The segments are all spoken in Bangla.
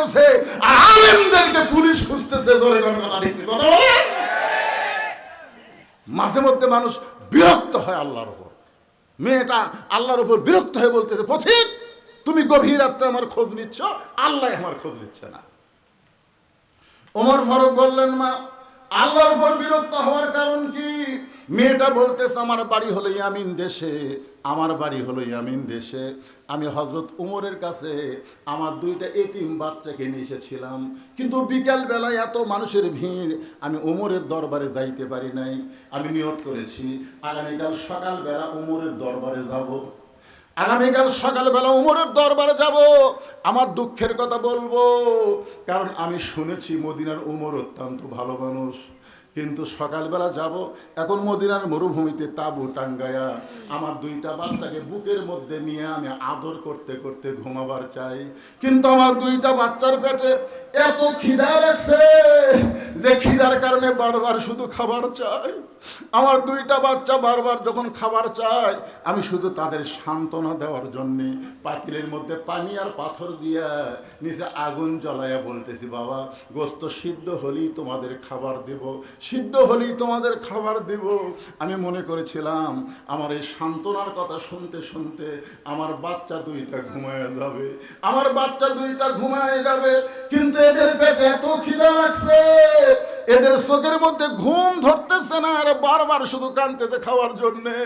খুঁজতেছে আলেমদেরকে পুলিশ খুঁজতেছে, ধরে মাঝে মধ্যে মানুষ বিরক্ত হয় আল্লাহর উপর। মেয়েটা আল্লাহর উপর বিরক্ত হয়ে বলতেছে পথিক তুমি গভীর রাত্রে আমার খোঁজ নিচ্ছ, আল্লাহ আমার খোঁজ নিচ্ছে না। ওমর ফারুক বললেন, মা, আল্লাহর উপর বিরক্ত হওয়ার কারণ কি? মেয়েটা বলতেছে, আমার বাড়ি হলো ইয়ামিন দেশে, আমার বাড়ি হলো ইয়ামিন দেশে। আমি হজরত উমরের কাছে আমার দুইটা এতিম বাচ্চাকে নিয়ে এসেছিলাম। কিন্তু বিকাল বেলায় এত মানুষের ভিড়, আমি উমরের দরবারে যাইতে পারি নাই। আমি নিয়ত করেছি, আগামীকাল সকালবেলা উমরের দরবারে যাব। আগামীকাল সকালবেলা উমরের দরবারে যাব। আমার দুঃখের কথা বলব, কারণ আমি শুনেছি মদিনার উমর অত্যন্ত ভালো মানুষ। কিন্তু সকালবেলা যাব, এখন মদিনার মরুভূমিতে তাবু টাঙ্গায়া আমার দুইটা বাচ্চাকে বুকের মধ্যে নিয়ে আমি আদর করতে করতে ঘুমাবার চাই। কিন্তু আমার দুইটা বাচ্চার পেটে এত খিদা আছে যে খিদার কারণে বারবার শুধু খাবার চাই। আমার দুইটা বাচ্চা বারবার যখন খাবার চায়, আমি শুধু তাদের সান্ত্বনা দেওয়ার জন্যে পাতিলের মধ্যে পানি আর পাথর দিয়া নিচে আগুন জ্বলাইয়া বলতেছি, বাবা, গোস্ত সিদ্ধ হলেই তোমাদের খাবার দেব, সিদ্ধ হলেই তোমাদের খাবার দেব। আমি মনে করেছিলাম, আমার এই সান্ত্বনার কথা শুনতে শুনতে আমার বাচ্চা দুইটা ঘুমায় যাবে, আমার বাচ্চা দুইটা ঘুমায় যাবে, কিন্তু এদের পেটে এত খিদা লাগছে, এদের চোখের মধ্যে ঘুম ধরতেছে না আর বারবার শুধু কানতেছে খাওয়ার জন্যে।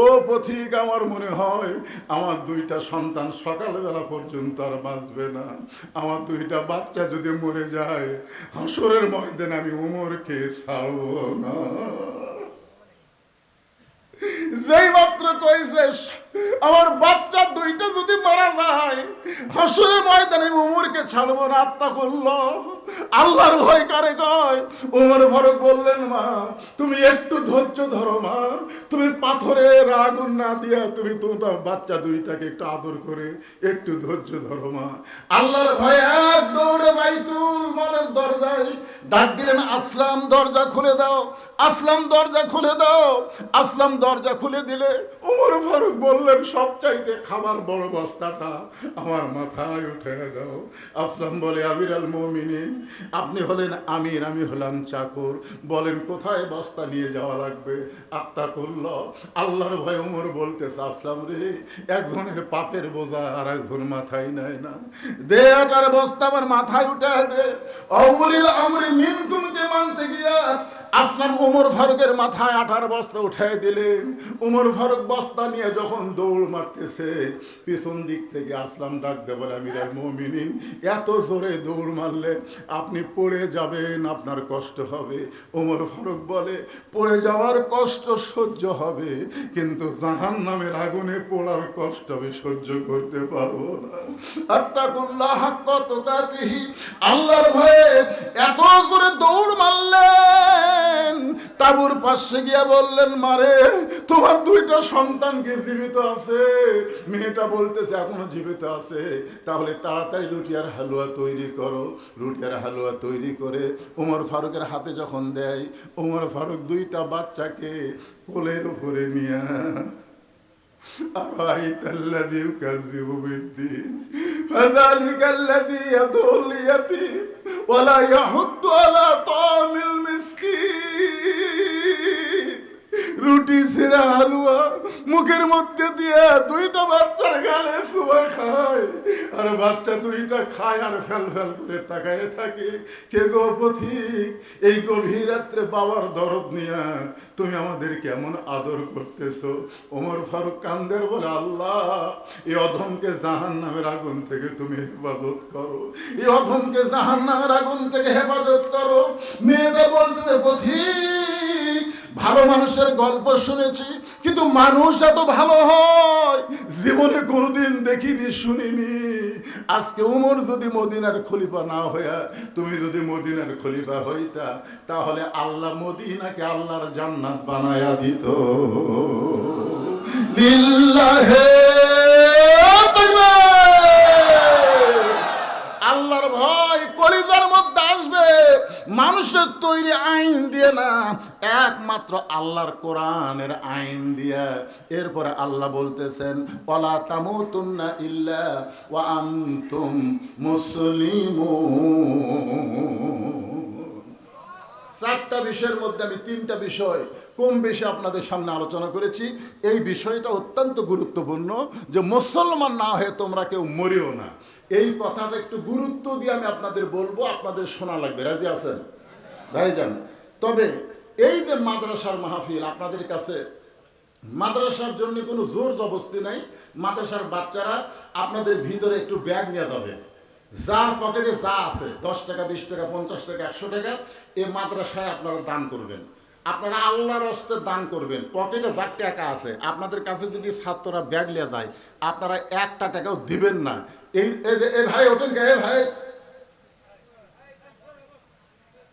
ও পথিক, আমার মনে হয় আমার দুইটা সন্তান সকালবেলা পর্যন্ত আর বাঁচবে না। আমার দুইটা বাচ্চা যদি মরে যায়, হাসরের ময়দানে আমি উমরকে ছাড়ব না। যেই মাত্র কইছে আমার বাচ্চা দুইটা যদি মারা যায়, হাসরের ময়দানে উমরকে ছাড়বো না, আত্মা করল। আল্লাহর ভয় কারে কয়? উমর ফারুক বললেন, মা, তুমি একটু ধৈর্য ধরো, মা। তুমি পাথরের আগুন না দিয়া তুমি তোমার বাচ্চা দুইটাকে একটু আদর করে একটু ধৈর্য ধরো, মা। আল্লাহর ভয় এক দৌড়ে বাইতুল মালের দরজায় ডাক দিলেন, আসলাম, দরজা খুলে দাও। আসলাম, দরজা খুলে দাও। আসলাম, দরজা খুলে দিলে উমর ফারুক বললেন সব চাইতে খাবার বড় বস্তাটা আমার মাথায় উঠে দাও। আসলাম বলে আমির আল মমিনিন, আপনি হলেন আমির, আমি হলাম চাকর। বলেন, কোথায় বস্তা নিয়ে যাওয়া লাগবে? আত্মা করল আল্লাহর ভয় উমর বলতেছে, আসলাম রে, একজনের পাপের বোঝা আর একজন মাথায় নেয় না। দে আটার বস্তা আমার মাথায় উঠে দে। অমরিল আমরি মিন তুমকে মানতে গিয়া আসলাম উমর ফারুকের মাথায় আঠার বস্তা উঠাই দিলেন। উমর ফারুক বস্তা নিয়ে যখন দৌড় মারতেছে, পিছন দিক থেকে আসলাম ডাক দে বলে, আমিরাল মমিনিন, এত জোরে দৌড় মারলে আপনি পড়ে যাবেন, আপনার কষ্ট হবে। উমর ফারুক বলে, পড়ে যাওয়ার কষ্ট সহ্য হবে, কিন্তু জাহান নামের আগুনে পড়ার কষ্ট আমি সহ্য করতে পারব না। হাক্ক তোকাতিহি, আল্লাহর ভয়ে এত জোরে দৌড় মারলেন তাবুর পাশে গিয়া বললেন, মারে, তোমার দুইটা সন্তানকে জীবিত আছে। মেয়েটা বলতেছে, এখনও জীবিত আছে। তাহলে তাড়াতাড়ি রুটি আর হালুয়া তৈরি করো। রুটি আর হালুয়া তৈরি করে ওমর ফারুকের হাতে যখন দেয় ওমর ফারুক দুইটা বাচ্চাকে কোলের উপরে নিয়ে أرأيت الذي يكذب بالدين؟ فذلك الذي يدعو اليتيم ولا يحض على طعام المسكين. রুটি ছিঁড়া হালুয়া, মুখের মধ্যে দিয়ে দুইটা বাচ্চার গালে সুবা খায়। আর বাচ্চা দুইটা খায় আর ফেল ফেল করে তাকায় থাকে। কে গো পথিক, এই গভীর রাত্রে বাবার দরদ নিয়া তুমি আমাদের কেমন আদর করতেছো? ওমর ফারুক কান্দের বলে, আল্লাহ, এই অধমকে জাহান নামের আগুন থেকে তুমি হেফাজত করো। এই অধমকে জাহান নামের আগুন থেকে হেফাজত করো। মেয়েটা বলতে পথিক, ভালো মানুষের গল্প শুনেছি, কিন্তু মানুষ এত ভালো হয়, জীবনে কোনোদিন দেখিনি, শুনিনি। আজকে উমর যদি মদিনার খলিফা না হইয়া, তুমি যদি মদিনার খলিফা হইতা, তাহলে আল্লাহ মদিনাকে আল্লাহর জান্নাত বানায়া দিত। লিল্লাহে তাকবীর! আল্লাহর ভয় কলিজার মধ্যে আসবে মানুষের তৈরি আইন দিয়ে না, একমাত্র আল্লাহর কোরআনের আইন দিয়ে। এরপরে আল্লাহ বলতেছেন ওলা তামুতুন্না ইল্লা ওয়া আনতুম মুসলিমুন। চারটা বিষয়ের মধ্যে আমি তিনটা বিষয় কম বেশি আপনাদের সামনে আলোচনা করেছি? এই বিষয়টা অত্যন্ত গুরুত্বপূর্ণ যে মুসলমান না হয়ে তোমরা কেউ মরিও না। এই কথাটা একটু গুরুত্ব দিয়ে আমি আপনাদের বলব, আপনাদের শোনা লাগবে। রাজি আছেন? ভাইজান তবে এই যে মাদ্রাসার মাহফিল, আপনাদের কাছে মাদ্রাসার জন্য কোনো জোর জবস্তি নাই। মাদ্রাসার বাচ্চারা আপনাদের ভিতরে একটু ব্যাগ নিয়ে যাবে। যার পকেটে যা আছে, দশ টাকা, বিশ টাকা, পঞ্চাশ টাকা, একশো টাকা, এ মাদ্রাসায় আপনারা দান করবেন। আপনারা আল্লাহর হস্তে দান করবেন। পকেটে যার টাকা আছে, আপনাদের কাছে যদি ছাত্ররা ব্যাগ নিয়ে যায়, আপনারা একটা টাকাও দিবেন না। এই এই এই ভাই, ওঠেন গে এই ভাই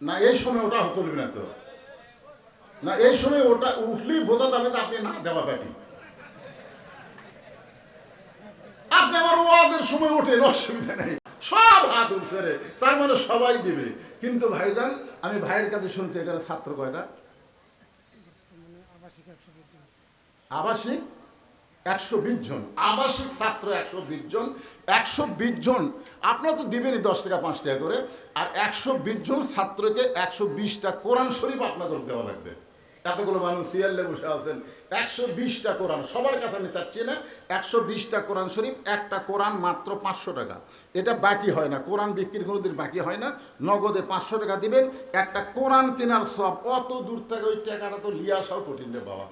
না, এই সময় ওটা চলবে না তো। না, এই সময় ওটা উঠলেই বোঝা যাবে যে আপনি না দেওয়া পাটি আপনি আমার ওয়াজের সময় ওঠেন, অসুবিধা নেই। সব হাত উঠছে রে, তার মানে সবাই দিবে। কিন্তু ভাই ভাইজান, আমি ভাইয়ের কাছে শুনছি এটা ছাত্র কয়টা? আবাসিক? একশো বিশ জন, আবাসিক ছাত্র একশো বিশ জন, একশো বিশ জন, আপনারা তো দিবেনই দশ টাকা, পাঁচ টাকা করে, আর একশো বিশ জন ছাত্রকে একশো বিশটা কোরআন শরীফ আপনাদের দেওয়া লাগবে। এতগুলো মানুষ সিয়াল্লে বসে আছেন, একশো বিশটা কোরআন, সবার কাছে আমি চাচ্ছি না, একশো বিশটা কোরআন শরীফ, একটা কোরআন মাত্র পাঁচশো টাকা। এটা বাকি হয় না, কোরআন বিক্রির কোনোদিন বাকি হয় না, নগদে পাঁচশো টাকা দিবেন, একটা কোরআন কেনার সব, অত দূর থেকে ওই টাকাটা তো লিয়ে আসাও কঠিন রে বাবা।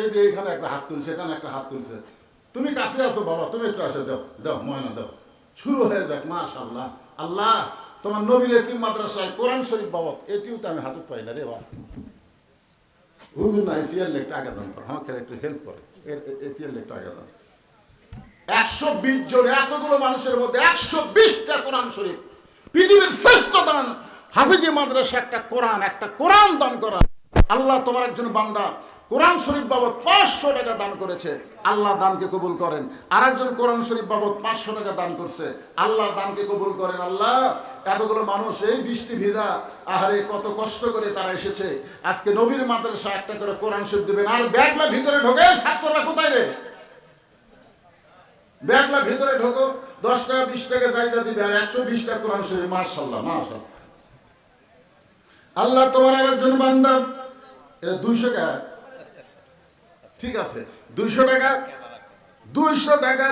এই যে এখানে একটা হাত তুলছে, এখানে একটা হাত তুলছে। তুমি কাছে আছো, বাবা, তুমি একটু আসো, দাও দাও, ময়না, দাও। শুরু হয়ে যাক, মাশাআল্লাহ। আল্লাহ, তোমার নবীর এতিম মাদ্রাসায় কোরআন শরীফ বাবা এটিও তো আমি হাতে পাই না রে, বাবা। হুজুর নাই সিয়ার লেখ টাকা দাম আমাকে একটু হেল্প করে। এসিয়ার লেখ টাকা দাম একশো বিশ জন, এতগুলো মানুষের মধ্যে একশো বিশটা কোরআন শরীফ। পৃথিবীর শ্রেষ্ঠ দান হাফিজি মাদ্রাসা, একটা কোরআন একটা কোরআন দান করা। আল্লাহ তোমার একজন বান্দা কোরআন শরীফ বাবদ পাঁচশো টাকা দান করেছে, আল্লাহ দানকে কবুল করেন। আর একজন কোরআন শরীফ বাবদ পাঁচশো টাকা দান করছে, আল্লাহ দানকে কবুল করেন। আল্লাহ, এতগুলো মানুষ এই বৃষ্টি ভিজা, আহারে কত কষ্ট করে তারা এসেছে। আজকে নবীর মাদ্রাসা একটা করে কোরআন শরীফ দেবেন, আর ব্যাগলা ভিতরে ঢোকে, ছাত্ররা কোথায় রে? ব্যাগলা ভিতরে ঢোকো, দশ টাকা, বিশ টাকা জায়গা দিবে, আর একশো বিশ টাকা কোরআন শরীফ মাশাল্লাহ মাশাল্লাহ আল্লাহ তোমার আর একজন বান্দা এটা দুইশো টাকা ঠিক আছে, দুইশো টাকা। দুইশো টাকা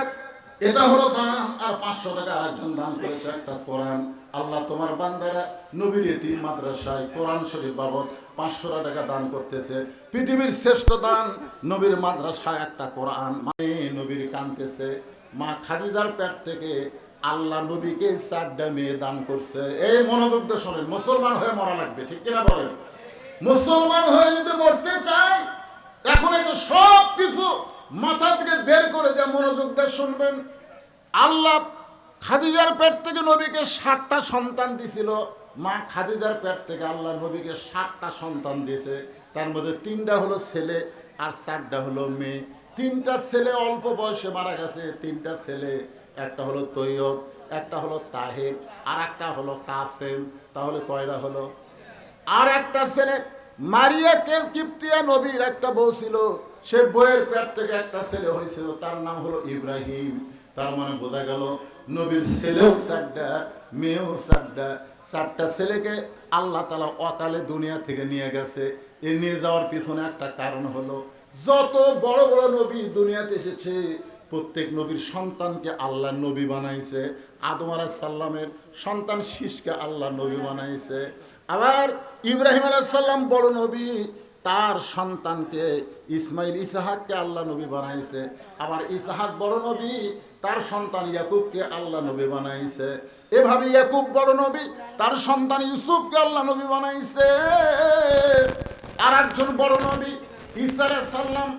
এটা হলো দান আর পাঁচশো টাকা আরেকজন দান করেছে, একটা কোরআন। আল্লাহ তোমার বান্দারা নবীর এতিম মাদ্রাসায় কোরআন শরীফ বাবদ পাঁচশো টাকা দান করতেছে। পৃথিবীর শ্রেষ্ঠ দান, নবীর মাদ্রাসায় একটা কোরআন। মানে নবীর কানতেছে, মা খাদিজার পেট থেকে আল্লাহ নবীকে চারটা মেয়ে দান করছে। এই মনোযোগ শোনেন মুসলমান হয়ে মরা লাগবে, ঠিক কিনা বলেন? মুসলমান হয়ে যদি মরতে চায় এখন এই তো সব কিছু মাথা থেকে বের করে দেয় মনোযোগ দিয়ে শুনবেন। আল্লাহ খাদিজার পেট থেকে নবীকে ষাটটা সন্তান দিছিল। মা খাদিজার পেট থেকে আল্লাহ নবীকে ষাটটা সন্তান দিয়েছে। তার মধ্যে তিনটা হলো ছেলে আর চারটা হলো মেয়ে। তিনটা ছেলে অল্প বয়সে মারা গেছে, তিনটা ছেলে, একটা হলো তৈয়ব, একটা হলো তাহের আর একটা হলো কাসেম। তাহলে কয়টা হলো? আর একটা ছেলে মারিয়া কে কিপ্তিয়া নবীর একটা বউ ছিল, সে বইয়ের পেট থেকে একটা ছেলে হয়েছিল, তার নাম হলো ইব্রাহিম। তার মানে বোঝা গেল নবীর ছেলেও চারটা মেয়েও চারটা চারটা ছেলেকে আল্লাহ তালা অকালে দুনিয়া থেকে নিয়ে গেছে। এ নিয়ে যাওয়ার পিছনে একটা কারণ হলো, যত বড় বড় নবী দুনিয়াতে এসেছে, প্রত্যেক নবীর সন্তানকে আল্লাহ নবী বানাইছে। আদম আলাহ সাল্লামের সন্তান শীষকে আল্লাহ নবী বানাইছে। আবার ইব্রাহিম সাল্লাম বড় নবী, তার সন্তানকে ইসমাইল ইসাহাককে আল্লাহ নবী বানাইছে। আবার ইসাহাক বড় নবী, তার সন্তান ইয়াকুবকে আল্লাহ নবী বানাইছে। এভাবে ইয়াকুব বড় নবী, তার সন্তান ইউসুফকে আল্লাহ নবী বানাইছে। আর একজন বড় নবী, ঈসা সাল্লাম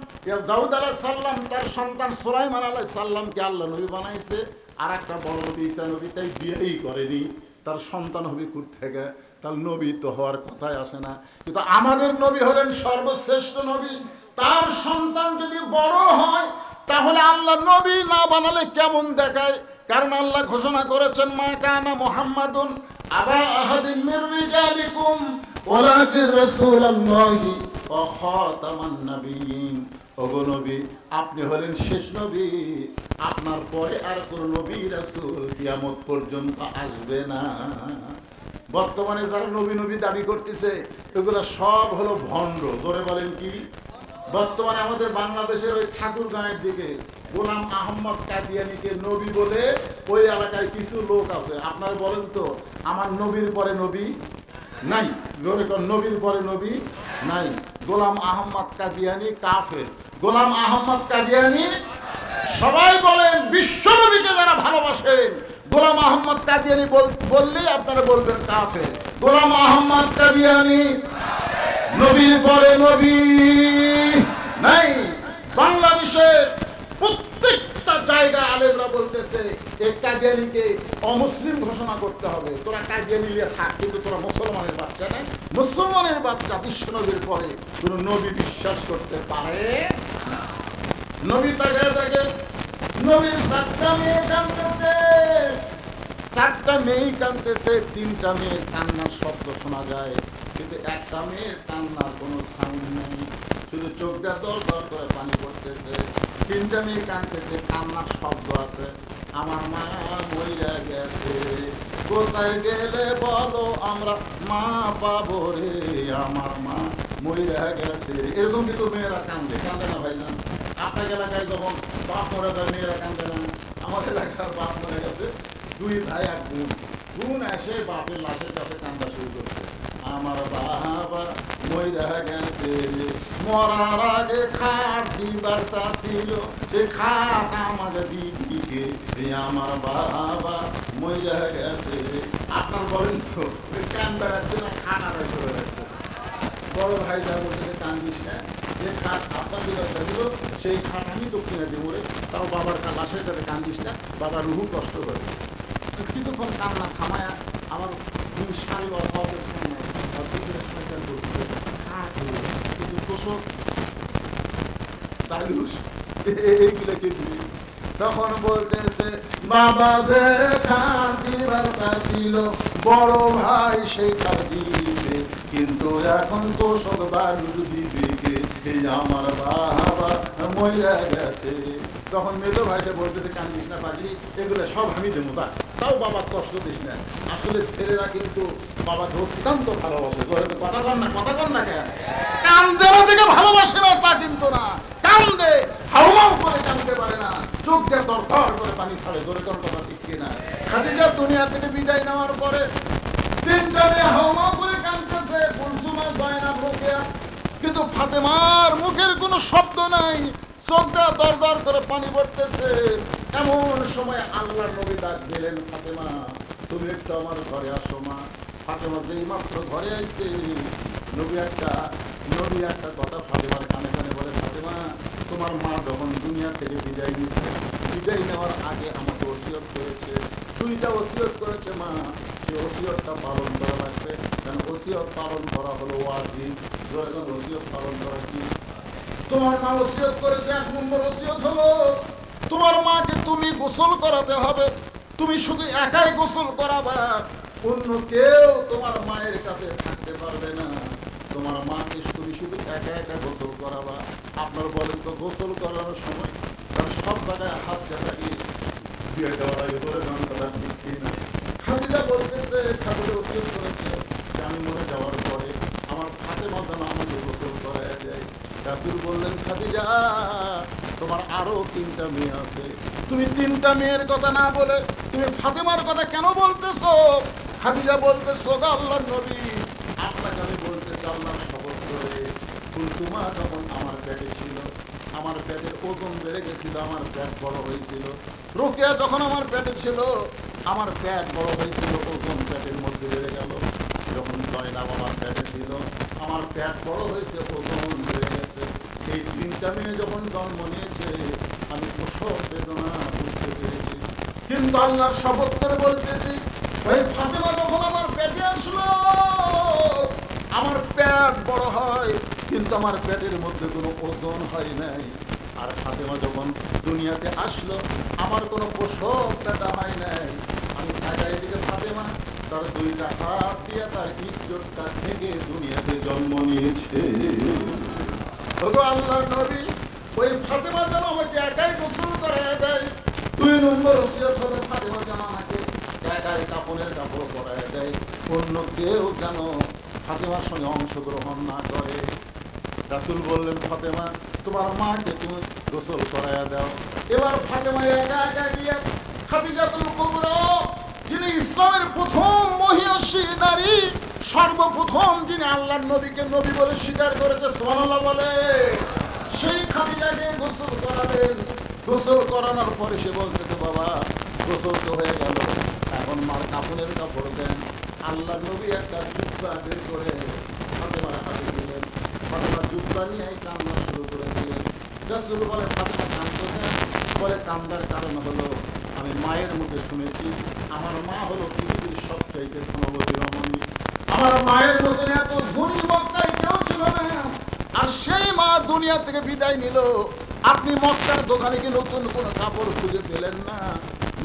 দাউদ আলাহ সাল্লাম তার সন্তান সোলাইমান আলাহ সাল্লামকে আল্লাহ নবী বানাইছে। আর একটা বড় নবী, ঈসা নবী, তাই বিয়েই করেনি। তার সন্তান হবে কুর থেকে তার নবী তো হওয়ার কথাই আসে না। কিন্তু আমাদের নবী হলেন সর্বশ্রেষ্ঠ নবী। তার সন্তান যদি বড় হয়, তাহলে আল্লাহ নবী না বানালে কেমন দেখায়? কারণ আল্লাহ ঘোষণা করেছেন, মা কানা মোহাম্মদুন আবা আহাদিন মির রিজালিকুম ওয়ালাকিন রাসূলুল্লাহি ওয়া খাতামান ওগো নবী, আপনি হলেন শেষ নবী। আপনার পরে আর কোন নবী রাসূল কিয়ামত পর্যন্ত আসবে না। বর্তমানে যারা নবী নবী দাবি করতেছে এগুলো সব হলো ভণ্ড। ধরে বলেন কি? বর্তমানে আমাদের বাংলাদেশের ওই ঠাকুর গাঁয়ের দিকে গোলাম আহম্মদ কাদিয়ানিকে নবী বলে ওই এলাকায় কিছু লোক আছে। আপনারা বলেন তো আমার নবীর পরে নবী নাই? কর, নবীর পরে নবী নাই। গোলাম আহম্মদ কাদিয়ানি কাফের। গোলাম আহম্মদ কাদিয়ানি সবাই বলেন বিশ্ব নবীকে যারা ভালোবাসেন গোলাম আহমদ কাদিয়ানি আপনারা বলবেন কাফের। গোলাম আহমদ কাদিয়ানি, নবীর পরে নবী নাই। বাংলাদেশের প্রত্যেকটা জায়গায় আলেমরা বলতেছে কাদিয়ানিকে অমুসলিম ঘোষণা করতে হবে। তোরা কাদিয়ানি নিয়ে থাক, কিন্তু তোরা মুসলমানের বাচ্চা না। মুসলমানের বাচ্চা বিশ্ব নবীর পরে কোন নবী বিশ্বাস করতে পারে। নবী তাকে তাকে সাতটা মেয়ে কাঁদতেছে মেয়েই কাঁদতেছে তিনটা মেয়ের কান্নার শব্দ শোনা যায়। কিন্তু একটা মেয়ের কান্নার কোনো সাউন্ড নেই। শুধু চোখ দিয়ে দর দর করে পানি পড়তেছে। তিনটা মেয়ে কাঁদতেছে, কান্নার শব্দ আছে। আমার মা মইরা গেছে। কোথায় গেলে বলো আমরা মা পাবো রে? আমার মা মইরা গেছে। এরকম কিন্তু মেয়েরা কান্দে। কান্দে না ভাইজান? আপনার এলাকায় যখন বাপ মরে যায়, মেয়েরা কান্দে না। আমার এলাকার বাপ মরে গেছে। দুই ভাই এক বোন। বোন এসে বাপের লাশের কাছে কান্দা শুরু করছে। আমার বাবা মইরা গেছে মরার আগে খাট দিবার ছিল। সে খাট আমার দিদিকে আমার বাবা মইরা গেছে আপনার বলেন তো কান্দার জন্য খাট আদায় রাখছে বড় ভাই যা বলছে কান্দিস না। যে খাট আপনার দিকে দিল সেই খাট আমি কিনে দেবো রে তাও বাবার লাশের কাছে কান্দিস না বাবার রুহু কষ্ট করে। কিছুক্ষণ কান্না থামায়া আমার শাড়ি অভাবের অর্ধেকের খাট কিন্তু তোষক তালুস এইগুলো কে দিবে? তখন বলতেছে বাবা যে খান দিবার ছিল বড় ভাই সেই খান দিবে। কিন্তু এখন তো সব বালু দিবে। এই আমার বাবা গেছে। তখন মেজো ভাইসে বলতেছে কান্দিস না পাগলি, এগুলো সব আমি দেবো তা তাও বাবা কষ্ট দিস না। আসলে ছেলেরা কিন্তু বাবাকে অত্যন্ত ভালোবাসে। কথা কর না, কথা কর না কেন? থেকে পারে না। চোখ দিয়ে দরকার করে পানি ছাড়ে, জোরে কোন কথা ঠিক কিনা। দুনিয়া থেকে বিদায় নেওয়ার পরে তিনটা মেয়ে হাউমাউ কিন্তু ফাতেমার মুখের কোনো শব্দ নাই। চোখটা দর দর করে পানি পড়তেছে। এমন সময় আল্লাহর নবী ডাক দিলেন, ফাতেমা, তুমি একটু আমার ঘরে আসো মা। ফাতেমা যেই মাত্র ঘরে আইছে, নবী একটা নবী একটা কথা ফাতেমার কানে কানে বলে, ফাতেমা, তোমার মা যখন দুনিয়া থেকে বিদায় নিচ্ছে বিদায় নেওয়ার আগে আমাকে ওসিয়ত করেছে। দুইটা ওসিয়ত করেছে মা সেই ওসিয়তটা পালন করা লাগবে। কারণ ওসিয়ত পালন করা হলো ওয়াজিব। যখন ওসিয়ত পালন করা কি? তোমার মা ওসিয়ত করেছে, এক নম্বর ওসিয়ত হলো, তোমার মাকে তুমি গোসল করাতে হবে। তুমি শুধু একাই গোসল করাবা। অন্য কেউ তোমার মায়ের কাছে থাকতে পারবে না। তোমার মাকে তুমি শুধু একা একা গোসল করাবা। আপনার বলেন তো, গোসল করানোর সময় কারণ সব জায়গায় হাত কাটাকি দিয়ে দেওয়া লাগে ধরে গান করা ঠিক না খাদিজা বলতেছে খাদিজা ওসিয়ত করেছে যে আমি মরে যাওয়ার পরে আমার হাতে মাথানো আমাকে গোসল করায় দেয় রাসুল বললেন খাদিজা তোমার আরও তিনটা মেয়ে আছে তুমি তিনটা মেয়ের কথা না বলে তুমি ফাতেমার কথা কেন বলতেছো খাদিজা বলতেছো গো আল্লাহর নবী আপনাকে আমি বলতেছি আল্লাহর শপথ করে কুলসুমা যখন আমার পেটে ছিল আমার পেটের ওজন বেড়ে গেছিল, আমার পেট বড় হয়েছিল। রোকেয়া যখন আমার পেটে ছিল, আমার পেট বড় হয়েছিল, ওজন পেটের মধ্যে বেড়ে গেল। যখন জয়নাব আমার পেটে ছিল, আমার পেট বড় হয়েছে, ওজন বেড়ে গেছে। এই তিনটা মেয়ে যখন জন্ম নিয়েছে, আমি প্রসব বেদনা বুঝতে পেরেছি। কিন্তু আল্লাহর শপথ করে বলতেছি, ওই ফাতেমা যখন আমার পেটে আসলো, আমার পেট বড় হয় কিন্তু আমার পেটের মধ্যে কোনো ওজন হয় নাই। আর ফাতেমা যখন দুনিয়াতে আসলো, আমার কোনো প্রসব ব্যথা হয় নাই। আমি টাকা এদিকে ফাতেমা তার দুইটা হাত দিয়ে তার ইজ্জতটা থেকে দুনিয়াতে জন্ম নিয়েছে। ওগো আল্লাহর নবী, ওই ফাতেমা যেন আমাকে একাই গোসল করে দেয়। দুই নম্বর ওসিয়ত হলো ফাতেমা যেন আমাকে একাই কাপড়ের কাপড় পরায় দেয়। অন্য কেউ যেন ফাতেমার সঙ্গে অংশগ্রহণ না করে। রাসুল বললেন, ফাতেমা, তোমার মাকে তুমি গোসল করাইয়া দাও। এবার ফাতেমা একা একা গিয়ে খাদিজাতুল কুবরা, যিনি ইসলামের প্রথম মহিয়সী নারী, সর্বপ্রথম যিনি আল্লাহর নবীকে নবী বলে স্বীকার করেছে, সুবহানাল্লাহ বলে। সেই খাদিজাকে গোসল করালেন। গোসল করানোর পরে সে বলতেছে, বাবা, গোসল তো হয়ে গেল। এখন মার কাপড়ের কাপড় দেন। আল্লাহ নবী একটা জুব্বা বের করে ফাতেমার হাতে ফাতেমা জুব্বা কান্না শুরু করে দিলেন বলে ফাতেমা বলে কান্দার কারণ হলো, আমি মায়ের মুখে শুনেছি, আমার মা হলো পৃথিবীর ধনবতী রমণী। আমার মায়ের এত ধনী কেউ ছিল না। আর সেই মা দুনিয়া থেকে বিদায় নিল। আপনি মক্কার দোকানে কি নতুন কোনো কাপড় খুঁজে পেলেন না?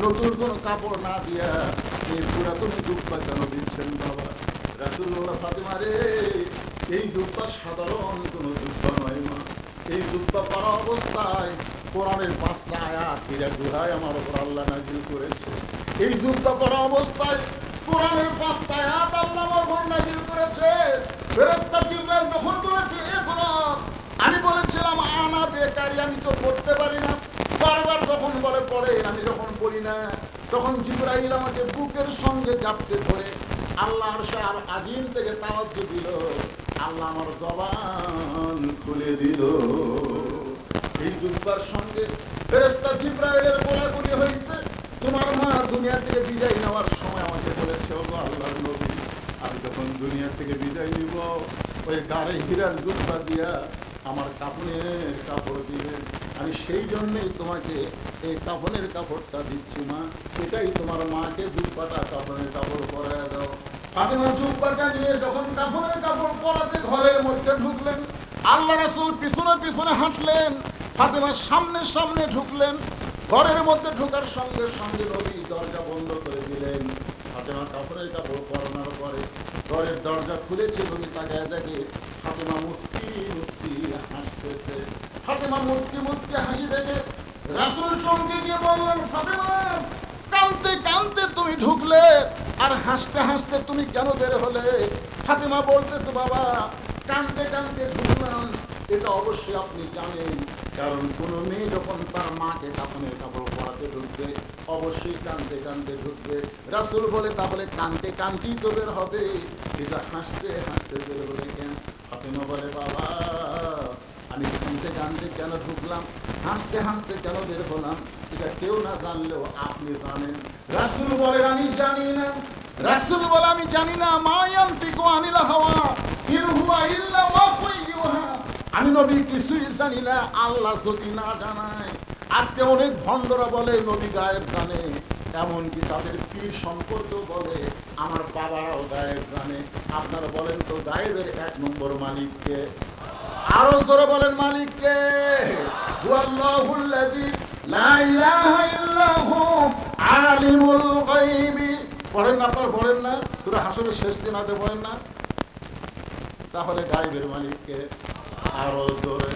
নতুন কোনো কাপড় না দিয়া এই পুরাতন দুব্বা কেন দিচ্ছেন বাবা। রাসুল্লাহ ফাতেমা রে এই দুব্বা সাধারণ কোনো দুব্বা নয় মা। এই দুব্বা পরা অবস্থায় কোরআনের পাঁচটা আয়াত এরা গুহায় আমার ওপর আল্লাহ নাজিল করেছে। এই দুব্বা পরা অবস্থায় কোরআনের পাঁচটা আয়াত আল্লাহ আমার উপর নাজিল করেছে। ফেরেশতা জিবরাইল যখন বলেছে, এ কোরআন আমি বলেছিলাম, আনা বেকারি, আমি তো পড়তে পারি না। বারবার যখন বলে, পড়ে, আমি যখন পড়ি না। তখন জিব্রাইল আমাকে বুকের সঙ্গে জাপটে ধরে আল্লাহর আর আজিম থেকে তাওয়াজ্জ দিল। আল্লাহ আমার জবান খুলে দিল। এই জুব্বার সঙ্গে ফেরেশতা জিব্রাইলের গোলাগুলি হয়েছে। তোমার মা দুনিয়া থেকে বিদায় নেওয়ার সময় আমাকে বলেছে ও আল্লাহর নবী, আমি যখন দুনিয়া থেকে বিদায় নিব, ওই গাড়ে হীরার জুব্বা দিয়া আমার কাপড়ের কাপড় দিবে। আমি সেই জন্যই তোমাকে এই কাপড়ের কাপড়টা দিচ্ছি, মা। এটাই তোমার মাকে জুব্বাটা কাপড়ের কাপড় পরায় দাও। ফাতেমা জুব্বাটা নিয়ে যখন কাপড়ের কাপড় পরাতে ঘরের মধ্যে ঢুকলেন, আল্লাহ পিছনে পিছনে হাঁটলেন সামনে সামনে ঢুকলেন। ঘরের মধ্যে ঢোকার সঙ্গে সঙ্গে নবী দরজা বন্ধ কাপড়ের কাপড় পরানোর পরে ঘরের দরজা খুলেছে নবী তাকায় দেখে ফাতেমা মুসকি মুসকি হাসতেছে। ফাতেমা মুসকি মুসকি হাসি দেখে রাসূল চমকে গিয়ে বললেন, ফাতেমা কানতে কানতে তুমি ঢুকলে আর হাসতে হাসতে তুমি কেন বের হলে? ফাতেমা বলতেছে, বাবা কানতে কানতে ঢুকলাম, এটা অবশ্যই আপনি জানেন। কারণ কোনো মেয়ে যখন তার মাকে কাপড়ের কাপড় পরাতে ঢুকবে, অবশ্যই কানতে কানতে ঢুকবে। রাসুল বলে তাহলে কানতে কানতেই তো বের হবে। এটা হাসতে হাসতে বের হলে কেন? ফাতেমা বলে বাবা, আমি কানতে কানতে কেন ঢুকলাম? হাসতে হাসতে কেন বের হলাম? এটা কেউ না জানলেও আপনি জানেন। রাসুল বলেন আমি জানি না। রাসুল বলে, আমি জানি না। মায়ান্তিকু আনিলা হাওয়া আমি নবী কিছুই জানি না। আল্লাহ যদি না জানায় আজকে অনেক ভণ্ডরা বলে, নবী গায়েব জানে, এমনকি তাদের পীর সম্পর্ক বলে, আমার বাবারাও গায়েব জানে। আপনারা বলেন তো, গায়েবের এক নম্বর মালিককে আরও জোরে বলেন মালিককে আলিমুল না আপনারা, পড়েন না। শেষ দিন আদে পড়েন না। তাহলে গায়েবের মালিককে আরও জোরে।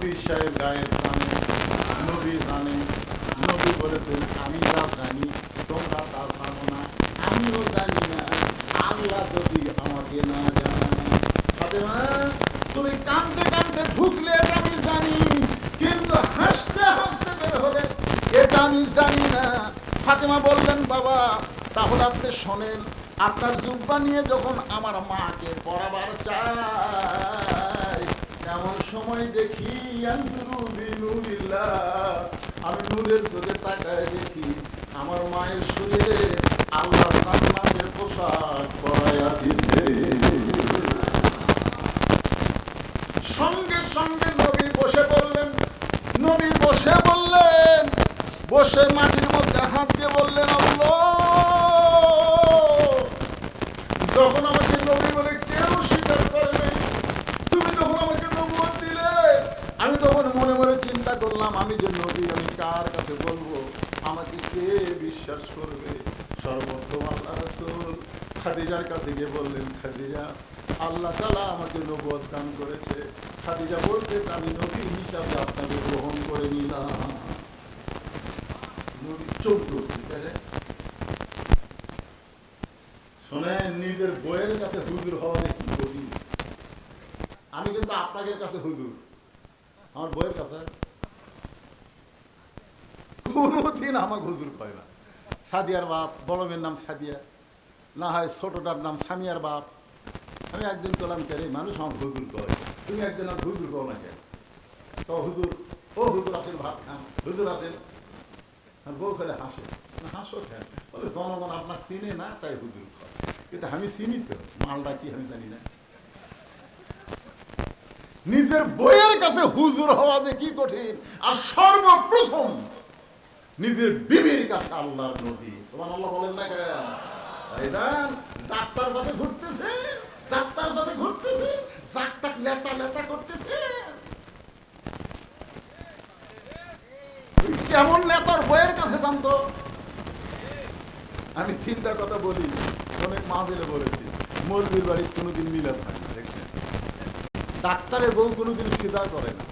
পীর সাহেব গায়েব জানে নবী জানে, নবী বলেছেন, আমি যা জানি, তোমরা তা জানো না। আমিও জানি না। আল্লাহ যদি আমাকে না জানায়। তুমি কানতে কানতে ঢুকলে এটা আমি জানি। কিন্তু হাসতে হাসতে বের হলে, এটা আমি জানি না। ফাতেমা বললেন, বাবা, তাহলে আপনি শোনেন, আপনার জুব্বা নিয়ে যখন আমার মাকে পড়াবার চাই, এমন সময় দেখি আমি নূরের চোখে তাকায় দেখি আমার মায়ের শরীরে আল্লাহ সালমানের পোশাক পরাইয়া দিছে। সঙ্গে সঙ্গে নবী বসে বললেন, নবী বসে বললেন, বসে মাটির মধ্যে হাত দিয়ে বললেন, আল্লাহ যখন আমাকে নবী বলে কেউ স্বীকার করে নাই তুমি যখন আমাকে নবুয়ত দিলে আমি তখন মনে মনে চিন্তা করলাম, আমি যে নবী, আমি কার কাছে বলব? আমাকে কে বিশ্বাস করবে? সর্বপ্রথম আল্লাহ রাসূল খাদিজার কাছে গিয়ে বললেন, খাদিজা, আল্লাহ তালা আমাকে নবুয়ত দান করেছে। খাদিজা বলতেছে আমি নবী হিসাবে আপনাকে গ্রহণ করে নিলাম। নিজের বইয়ের কাছে হওয়া করি আমি কিন্তু আপনাদের কাছে হুজুর। আমার বইয়ের কাছে কোনোদিন আমাকে হুজুর পায় না। সাদিয়ার বাপ বড় মেয়ের নাম সাদিয়া না হয় ছোটটার নাম সামিয়ার বাপ। আমি একদিন করলাম কে রে, মানুষ আমার হুজুর করে। তুমি একদিন আমার হুজুর করো না কেন? তো হুজুর ও হুজুর আসেন ভাত খান হুজুর আসেন। আর বউ খেলে হাসে। হাসো কেন? বলে জনগণ আপনার চিনে না তাই হুজুর করে। কিন্তু আমি চিনি তো মালটা কি আমি জানি না। নিজের বইয়ের কাছে হুজুর হওয়া যে কি কঠিন আর সর্বপ্রথম নিজের বিবির কাছে আল্লাহর নবী। সুবহানাল্লাহ বলেন না পথে ঘুরতেছে পথে ঘুরতেছে লেতা লেতা করতেছে। কেমন নেতার বইয়ের কাছে আমি তিনটা কথা বলি, অনেক মাহবিলে বলেছি মরবির বাড়ির কোনোদিন মিলাদ হয় না, দেখছেন? ডাক্তারের বউ কোনোদিন সিধা করে না,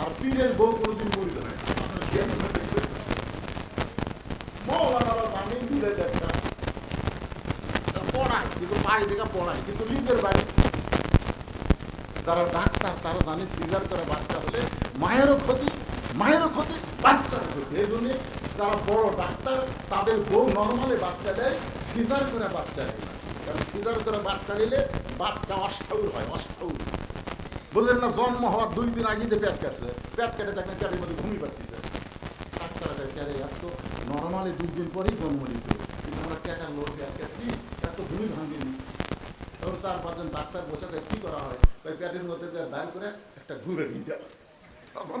আর পীরের বউ কোনোদিন মুড়ি ধরে না। ডাক্তার তারা জানে সিজার করে বাচ্চা হলে মায়েরও ক্ষতি মায়েরও ক্ষতি বাচ্চার ক্ষতি এই বড় ডাক্তার তাদের বউ নর্মালে বাচ্চা দেয় সিজার করে বাচ্চা দেয় কারণ সিজার করে বাচ্চা নিলে বাচ্চা অষ্টাউর হয় অষ্টাউর বুঝলেন না জন্ম হওয়ার দুই দিন আগে যে পেট কাটছে পেট কেটে দেখেন পেটের মধ্যে ঘুমি পাচ্ছিছে আরে এত নর্মালি দুই দিন পরেই জন্ম নিত কিন্তু আমরা টাকার লোক পেট কাটছি এত ঘুমি ভাঙিনি এবার তার পাঁচজন ডাক্তার বসে কয়, কি করা হয় ওই পেটের মধ্যে বার করে একটা ঘুরে নিতে হয়। তখন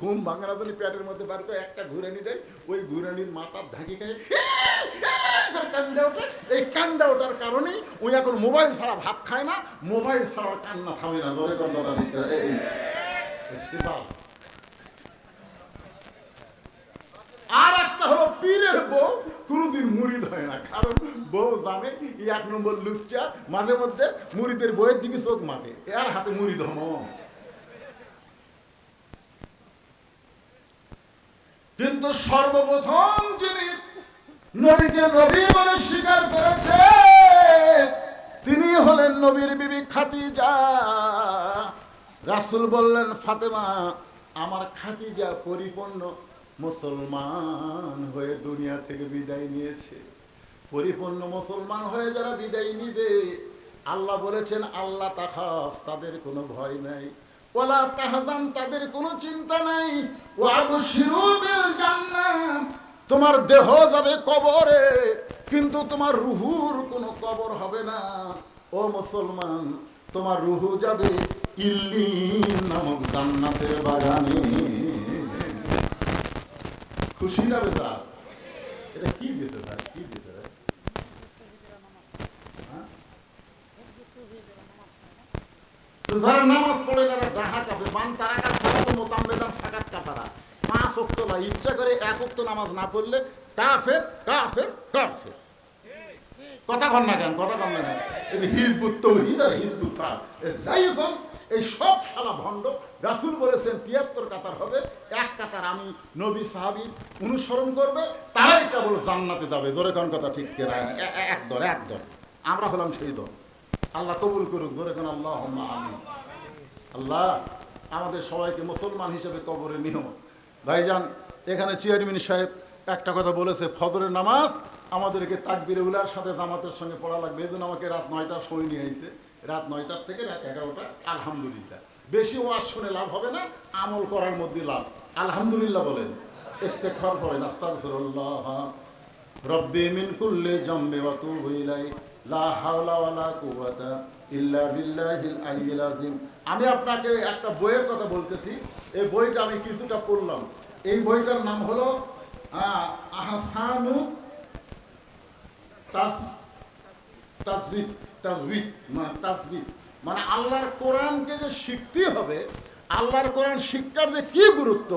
ঘুম ভাঙার জন্য পেটের মধ্যে বার করে একটা ঘুরে নিয়ে দেয় ওই ঘুরানির মাথার ঢাকি খায় কান্দা ওঠে এই কান্দা ওঠার কারণেই ওই এখন মোবাইল ছাড়া ভাত খায় না মোবাইল ছাড়া কান্না থামে না ধরে কান্দাটা নিতে হয়। এই এই, সেবা। আর একটা হলো পীরের বউ। কোনোদিন মুড়িদ হয় না, কারণ বউ জানে এই এক নম্বর লুচ্চা, মাঝে মধ্যে মুড়িদের বইয়ের দিকে চোখ মারে। এর হাতে মুড়ি ধর্ম কিন্তু সর্বপ্রথম যিনি নবীকে নবী বলে স্বীকার করেছে, তিনি হলেন নবীর বিবি খাতিজা রাসূল বললেন, ফাতেমা, আমার খাতিজা পরিপূর্ণ মুসলমান হয়ে দুনিয়া থেকে বিদায় নিয়েছে। পরিপূর্ণ মুসলমান হয়ে যারা বিদায় নিবে, আল্লাহ বলেছেন আল্লাহ তাখাফ, তাদের কোনো ভয় নাই। ওলা তাহাজান, তাদের কোনো চিন্তা নাই। তোমার দেহ যাবে কবরে, কিন্তু তোমার রুহুর কোনো কবর হবে না। ও মুসলমান, তোমার রুহু যাবে ইল্লিন নামক জান্নাতের বাগানে। খুশি না বেটা এটা কি দিতে ভাই? কি দিতে হ্যাঁ? যারা নামাজ পড়ে তারা ডাহা কাপে, বান তারা কাজ তো মোতাম্বেদান ফাঁকাত কাপারা পাঁচ অক্ত বা ইচ্ছা করে এক অক্ত নামাজ না পড়লে কাফের কাফের কাফের। কথা কন না কেন? কথা কন না কেন? হিজবুত তৌহিদ আর যাই হোক এই সব শালা ভণ্ড, রাসুল বলেছেন তিয়াত্তর কাতার হবে, এক কাতার আমি নবী, সাহাবি অনুসরণ করবে, তারাই কেবল জান্নাতে যাবে। জোরে কোন কথা ঠিক কেনা? এক দল, এক আমরা হলাম সেই দল। আল্লাহ কবুল করুক, জোরে কোন আল্লাহ আল্লাহ আমাদের সবাইকে মুসলমান হিসেবে কবরে নিও। ভাইজান, এখানে চেয়ারম্যান সাহেব একটা কথা বলেছে, ফজরের নামাজ আমাদেরকে তাকবিরে উলার সাথে জামাতের সঙ্গে পড়া লাগবে। এই জন্য আমাকে রাত নয়টার সময় নিয়ে আইছে। রাত নয়টার থেকে রাত এগারোটা আলহামদুলিল্লাহ। বেশি ওয়াজ শুনে লাভ হবে না আমল করার মধ্যে লাভ। আলহামদুলিল্লাহ বলেন ইস্তেগফার পড়েন আস্তাগফিরুল্লাহ। রব্বি মিন কুল্লি জামবি ওয়া তুবু লা হাওলা ওয়ালা কুওয়াতা ইল্লা বিল্লাহিল আলিয়্যিল আযীম। আমি আপনাকে একটা বইয়ের কথা বলতেছি এই বইটা আমি কিছুটা পড়লাম। এই বইটার নাম হলো আহ, আহসানু তাস তাসবিদ তাসবিদ মানে তাসবিদ মানে আল্লাহর কোরআনকে যে শিখতে হবে, আল্লাহর কোরআন শিক্ষার যে কি গুরুত্ব,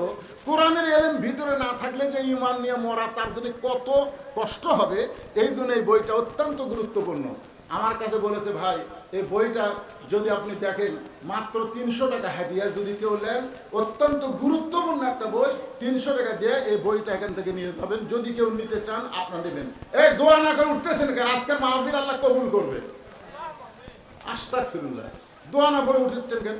কোরআনের এলেম ভিতরে না থাকলে যে ইমান নিয়ে মরা, তার জন্য কত কষ্ট হবে, এই জন্য এই বইটা অত্যন্ত গুরুত্বপূর্ণ। আমার কাছে বলেছে, ভাই, এই বইটা যদি আপনি দেখেন, মাত্র তিনশো টাকা হাদিয়া যদি কেউ নেন, অত্যন্ত গুরুত্বপূর্ণ একটা বই, তিনশো টাকা দিয়ে এই বইটা এখান থেকে নিয়ে যাবেন। যদি কেউ নিতে চান, আপনারা নেবেন। এই দোয়া না করে উঠতেছেন কেন? আজকের মাহফিল আল্লাহ কবুল করবে। আস্তাক ফিরুল্লাহ দোয়া না করে উঠেছেন কেন